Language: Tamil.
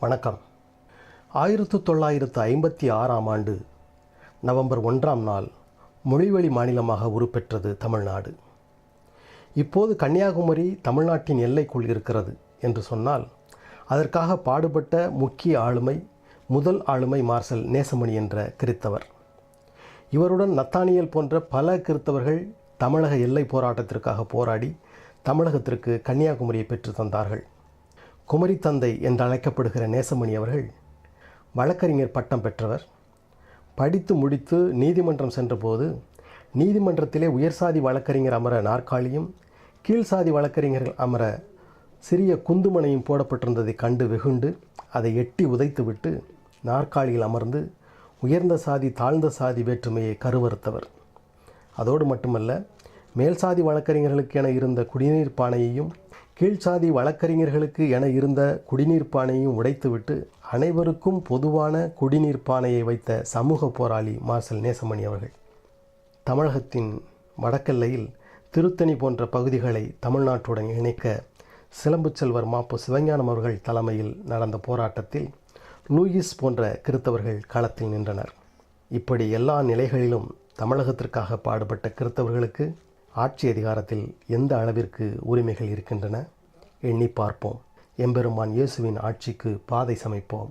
வணக்கம். ஆயிரத்து தொள்ளாயிரத்து ஐம்பத்தி ஆறாம் ஆண்டு நவம்பர் ஒன்றாம் நாள் மொழிவழி மாநிலமாக உருப்பெற்றது தமிழ்நாடு. இப்போது கன்னியாகுமரி தமிழ்நாட்டின் எல்லைக்குள் இருக்கிறது என்று சொன்னால் அதற்காக பாடுபட்ட முக்கிய ஆளுமை முதல் ஆளுமை மார்சல் நேசமணி என்ற கிறித்தவர். இவருடன் நத்தானியல் போன்ற பல கிறித்தவர்கள் தமிழக எல்லை போராட்டத்திற்காக போராடி தமிழகத்திற்கு கன்னியாகுமரியை பெற்று தந்தார்கள். குமரி தந்தை என்று அழைக்கப்படுகிற நேசமணி அவர்கள் வழக்கறிஞர் பட்டம் பெற்றவர். படித்து முடித்து நீதிமன்றம் சென்றபோது நீதிமன்றத்திலே உயர்சாதி வழக்கறிஞர் அமர நாற்காலியும் கீழ்சாதி வழக்கறிஞர்கள் அமர சிறிய குந்துமனையும் போடப்பட்டிருந்ததை கண்டு வெகுண்டு அதை எட்டி உதைத்துவிட்டு நாற்காலியில் அமர்ந்து உயர்ந்த சாதி தாழ்ந்த சாதி வேற்றுமையை கருவறுத்தவர். அதோடு மட்டுமல்ல மேல் சாதி வழக்கறிஞர்களுக்கென இருந்த குடிநீர் பானையையும் கீழ்சாதி வழக்கறிஞர்களுக்கு என இருந்த குடிநீர் பானையும் உடைத்துவிட்டு அனைவருக்கும் பொதுவான குடிநீர் பானையை வைத்த சமூக போராளி மார்சல் நேசமணி அவர்கள். தமிழகத்தின் வடக்கெல்லையில் திருத்தணி போன்ற பகுதிகளை தமிழ்நாட்டுடன் இணைக்க சிலம்பு செல்வர் மாப்பு சிவஞானம் அவர்கள் தலைமையில் நடந்த போராட்டத்தில் லூயிஸ் போன்ற கிறித்தவர்கள் களத்தில் நின்றனர். இப்படி எல்லா நிலைகளிலும் தமிழகத்திற்காக பாடுபட்ட கிறித்தவர்களுக்கு ஆட்சி அதிகாரத்தில் எந்த அளவிற்கு உரிமைகள் இருக்கின்றன? எண்ணி பார்ப்போம். எம்பெருமான் இயேசுவின் ஆட்சிக்கு பாதை சமைப்போம்.